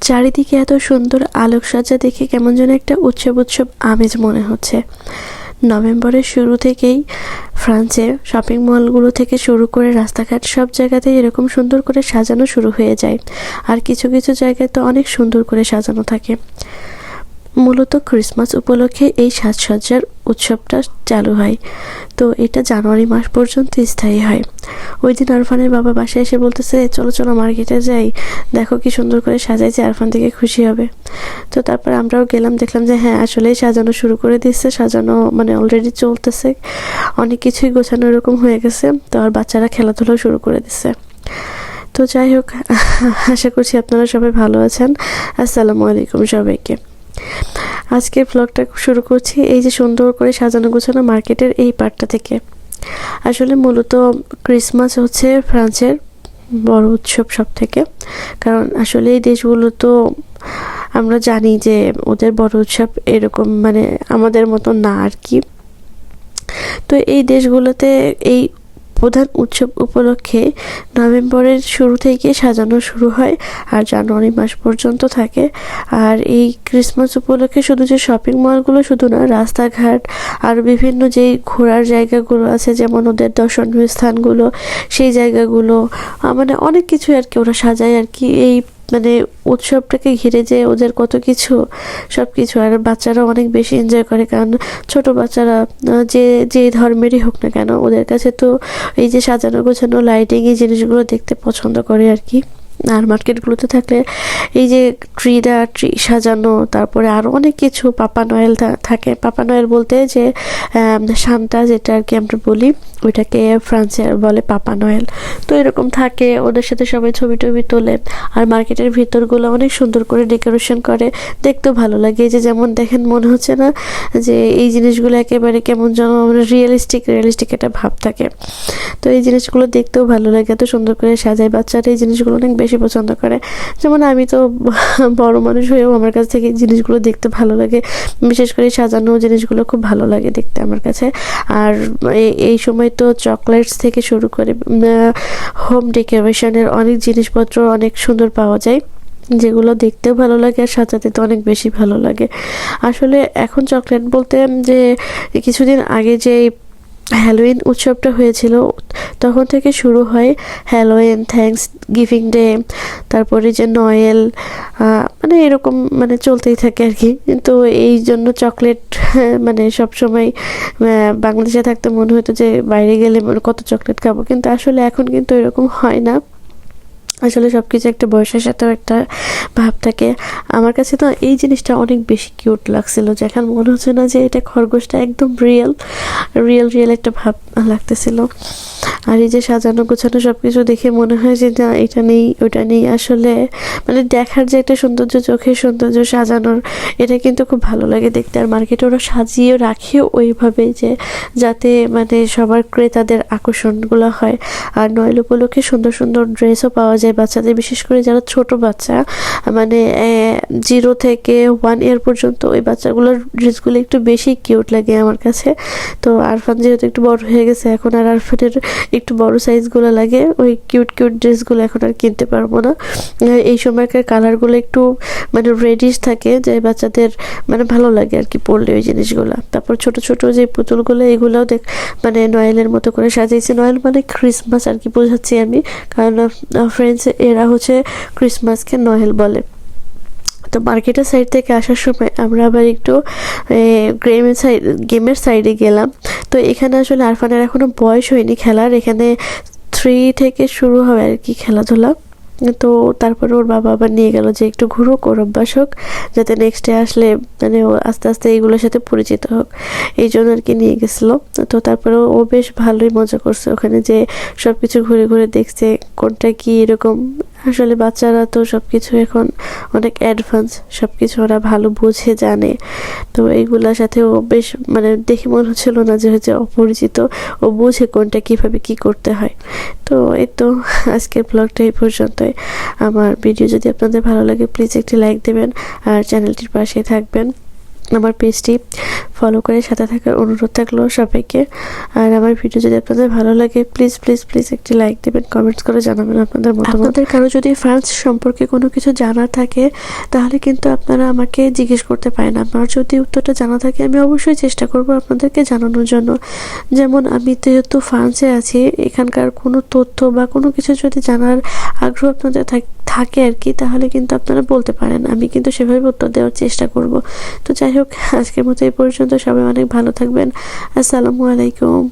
চারিদিকে এত সুন্দর আলোকসজ্জা দেখে কেমন যেন একটা উৎসব উৎসব আমেজ মনে হচ্ছে। নভেম্বরের শুরু থেকেই ফ্রান্সে শপিং মলগুলো থেকে শুরু করে রাস্তাঘাট সব জায়গাতেই এরকম সুন্দর করে সাজানো শুরু হয়ে যায়। আর কিছু কিছু জায়গায় তো অনেক সুন্দর করে সাজানো থাকে। মূলত ক্রিসমাস উপলক্ষে এই সাজসজ্জার উৎসবটা চালু হয়। তো এটা জানুয়ারি মাস পর্যন্ত স্থায়ী হয়। ওই দিন আরফানের বাবা বাসায় এসে বলতেছে, চলো চলো মার্কেটে যাই। দেখো কি সুন্দর করে সাজাইছে, আরফান থেকে খুশি হবে। তো তারপর আমরাও গেলাম, দেখলাম যে হ্যাঁ আসলেই সাজানো শুরু করে দিচ্ছে সাজানো মানে অলরেডি চলতেছে। অনেক কিছুই গোছানো এরকম হয়ে গেছে। তো আর বাচ্চারা খেলাধুলাও শুরু করে দিচ্ছে তো যাই হোক, আশা করছি আপনারা সবাই ভালো আছেন। আসসালামু আলাইকুম সবাইকে। আজকের ব্লগটা শুরু করছি এই যে সুন্দর করে সাজানো গোছানো মার্কেটের এই পার্টটা থেকে। আসলে মূলত ক্রিসমাস হচ্ছে ফ্রান্সের বড় উৎসব সব থেকে কারণ আসলে এই দেশগুলো তো আমরা জানি যে ওদের বড় উৎসব এরকম মানে আমাদের মতো না আর কি। তো এই দেশগুলোতে এই প্রধান উৎসব উপলক্ষে নভেম্বরের শুরু থেকে সাজানো শুরু হয় আর জানুয়ারি মাস পর্যন্ত থাকে। আর এই ক্রিসমাস উপলক্ষে শুধু যে শপিং মলগুলো শুধু না, রাস্তাঘাট আর বিভিন্ন যেই ঘোরার জায়গাগুলো আছে, যেমন ওদের দর্শনীয় স্থানগুলো, সেই জায়গাগুলো মানে অনেক কিছু আর কি ওরা সাজায় আর কি। এই মানে উৎসবটাকে ঘিরে যে ওদের কত কিছু সব কিছু আর বাচ্চারা অনেক বেশি এনজয় করে, কারণ ছোট বাচ্চারা যে যে ধর্মেরই হোক না কেন, ওদের কাছে তো এই যে সাজানো গোছানো লাইটিং এই জিনিসগুলো দেখতে পছন্দ করে আর কি। আর মার্কেটগুলোতে থাকলে এই যে ট্রিটা ট্রি সাজানো, তারপরে আরও অনেক কিছু পাপা নয়েল থাকে। পাপা নয়েল বলতে যে শান্তা যেটা আর কি আমরা বলি, ওইটাকে ফ্রান্সে বলে পাপা নয়েল। তো এরকম থাকে, ওদের সাথে সবাই ছবি টবি তোলে। আর মার্কেটের ভিতরগুলো অনেক সুন্দর করে ডেকোরেশন করে। দেখতেও ভালো লাগে। এই যে যেমন দেখেন, মনে হচ্ছে না যে এই জিনিসগুলো একেবারে কেমন যেন রিয়েলিস্টিক রিয়েলিস্টিক একটা ভাব থাকে। তো এই জিনিসগুলো দেখতেও ভালো লাগে। এত সুন্দর করে সাজায় বাচ্চারা। এই জিনিসগুলো অনেক বেশি পছন্দ করে। যেমন আমি তো বড় মানুষ হয়েও আমার কাছ থেকে জিনিসগুলো দেখতে ভালো লাগে। বিশেষ করে সাজানো জিনিসগুলো খুব ভালো লাগে দেখতে আমার কাছে। আর এই সময় তো চকলেটস থেকে শুরু করে হোম ডেকোরেশনের অনেক জিনিসপত্র অনেক সুন্দর পাওয়া যায়। যেগুলো দেখতেও ভালো লাগে আর সাজাতে তো অনেক বেশি ভালো লাগে। আসলে এখন চকলেট বলতে যে, কিছুদিন আগে যে হ্যালোইন উৎসবটা হয়েছিল। তখন থেকে শুরু হয় হ্যালোইন থ্যাংকস গিভিং ডে তারপরে যে নয়েল মানে এরকম মানে চলতেই থাকে আর কি তো এই জন্য চকলেট মানে সবসময় বাংলাদেশে থাকতে মনে হতো যে বাইরে গেলে কত চকলেট খাব। কিন্তু আসলে এখন কিন্তু এরকম হয় না। আসলে সব কিছু একটা বয়সের সাথেও একটা ভাব থাকে। আমার কাছে তো এই জিনিসটা অনেক বেশি কিউট লাগছিল, যেখানে মনে হচ্ছে না যে এটা খরগোশটা একদম রিয়েল রিয়েল রিয়েল একটা ভাব লাগতেছিল। আর এই যে সাজানো গোছানো সব কিছু দেখে মনে হয় যে না, এটা নেই, ওটা নেই। আসলে মানে দেখার যে একটা সৌন্দর্য, চোখের সৌন্দর্য সাজানোর, এটা কিন্তু খুব ভালো লাগে দেখতে। আর মার্কেটে ওরা সাজিয়ে রাখে ওইভাবে যে যাতে মানে সবার ক্রেতাদের আকর্ষণগুলো হয়। আর নয়ল উপলক্ষে সুন্দর সুন্দর ড্রেসও পাওয়া যায় বাচ্চাদের, বিশেষ করে যারা ছোট বাচ্চা মানে জিরো থেকে ওয়ান ইয়ার পর্যন্ত ওই বাচ্চাগুলোর ড্রেসগুলো একটু বেশি কিউট লাগে আমার কাছে। তো আরফান যেহেতু একটু বড় হয়ে গেছে, এখন আর আরফানের একটু বড় সাইজগুলো লাগে, ওই কিউট কিউট ড্রেসগুলো এখন আর কিনতে পারব না। এই সময়কার কালারগুলো একটু মানে রেডিশ থাকে, যে বাচ্চাদের মানে ভালো লাগে আর কি পড়লে ওই জিনিসগুলো। তারপর ছোট ছোট যে পুতুলগুলো, এগুলোও দেখ মানে নয়েলের মতো করে সাজিয়েছে নয়েল মানে ক্রিসমাস আর কি বোঝাচ্ছি আমি, কারণ ফ্রেন্ডস এরা হচ্ছে ক্রিসমাসকে নহেল বলে। তো মার্কেটের সাইড থেকে আসার সময় আমরা আবার একটু গেমের সাইড গেমের সাইডে গেলাম। তো এখানে আসলে আরফানের এখনও বয়স হয়নি খেলার। এখানে থ্রি থেকে শুরু হবে আর কি খেলাধুলা। তো তারপরে ওর বাবা আবার নিয়ে গেল যে একটু ঘুরুক, ওর অভ্যাস হোক, যাতে নেক্সট ডে আসলে মানে ও আস্তে আস্তে এইগুলোর সাথে পরিচিত হোক। এই জন্য আর কি নিয়ে গেছিল। তো তারপরে ও বেশ ভালোই মজা করছে ওখানে যে সব কিছু ঘুরে ঘুরে দেখছে, কোনটা কি এরকম আসলে বাচ্চারা তো সব কিছু এখন অনেক অ্যাডভান্স সব কিছু ওরা ভালো বুঝে জানে। তো এইগুলোর সাথে ও বেশ মানে দেখে মনে হচ্ছিল না যে হচ্ছে অপরিচিত, ও বুঝে কোনটা কীভাবে কি করতে হয়। তো এই তো আজকের ব্লগটা এই পর্যন্তই। আমার ভিডিও যদি আপনাদের ভালো লাগে প্লিজ একটি লাইক দেবেন আর চ্যানেলটির পাশে থাকবেন। আমার পেজটি ফলো করে সাথে থাকার অনুরোধ থাকল সবাইকে। আর আমার ভিডিও যদি আপনাদের ভালো লাগে প্লিজ প্লিজ প্লিজ একটি লাইক দেবেন কমেন্টস করে জানাবেন আপনাদের আপনাদের কারও যদি ফ্রান্স সম্পর্কে কোনো কিছু জানা থাকে, তাহলে কিন্তু আপনারা আমাকে জিজ্ঞেস করতে পারেন। আমার যদি উত্তরটা জানা থাকে, আমি অবশ্যই চেষ্টা করব আপনাদেরকে জানানোর জন্য। যেমন আমি যেহেতু ফ্রান্সে আছি, এখানকার কোনো তথ্য বা কোনো কিছু যদি জানার আগ্রহ আপনাদের থাক- থাকে আর কি, তাহলে কিন্তু আপনারা বলতে পারেন। আমি কিন্তু সেভাবে উত্তর দেওয়ার চেষ্টা করব। তো যাই হোক, আজকের মতো এই পর্যন্ত। সবাই অনেক ভালো থাকবেন। আসসালামু আলাইকুম।